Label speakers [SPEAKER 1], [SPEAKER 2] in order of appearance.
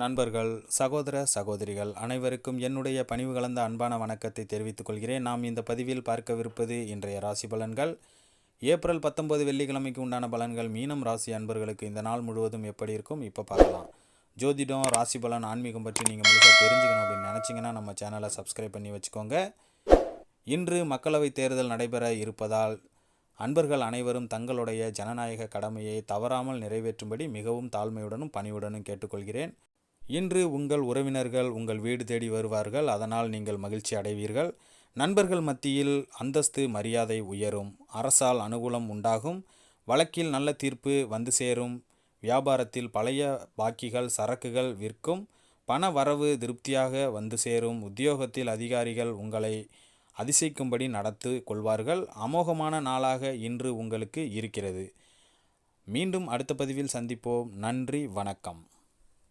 [SPEAKER 1] நண்பர்கள் சகோதர சகோதரிகள் அனைவருக்கும் என்னுடைய பணிவு கலந்த அன்பான வணக்கத்தை தெரிவித்துக் கொள்கிறேன். நாம் இந்த பதிவில் பார்க்கவிருப்பது இன்றைய ராசி பலன்கள். ஏப்ரல் பத்தொன்பது வெள்ளிக்கிழமைக்கு உண்டான பலன்கள் மீனம் ராசி அன்பர்களுக்கு இந்த நாள் முழுவதும் எப்படி இருக்கும்? இப்போ பார்க்கலாம். ஜோதிடம் ராசி பலன் ஆன்மீகம் பற்றி நீங்கள் முழுசாக தெரிஞ்சுக்கணும் அப்படின்னு நினச்சிங்கன்னா நம்ம சேனலை சப்ஸ்கிரைப் பண்ணி வச்சுக்கோங்க. இன்று மக்களவைத் தேர்தல் நடைபெற இருப்பதால் அன்பர்கள் அனைவரும் தங்களுடைய ஜனநாயக கடமையை தவறாமல் நிறைவேற்றும்படி மிகவும் தாழ்மையுடனும் பணிவுடனும் கேட்டுக்கொள்கிறேன். இன்று உங்கள் உறவினர்கள் உங்கள் வீடு தேடி வருவார்கள் அதனால் நீங்கள் மகிழ்ச்சி அடைவீர்கள். நண்பர்கள் மத்தியில் அந்தஸ்து மரியாதை உயரும் அரசால் அனுகூலம் உண்டாகும் வழக்கில் நல்ல தீர்ப்பு வந்து சேரும் வியாபாரத்தில் பழைய பாக்கிகள் சரக்குகள் விற்கும் பண வரவு திருப்தியாக வந்து சேரும் உத்தியோகத்தில் அதிகாரிகள் உங்களை அதிசயிக்கும்படி நடத்து கொள்வார்கள். அமோகமான நாளாக இன்று உங்களுக்கு இருக்கிறது. மீண்டும் அடுத்த பதிவில் சந்திப்போம். நன்றி வணக்கம்.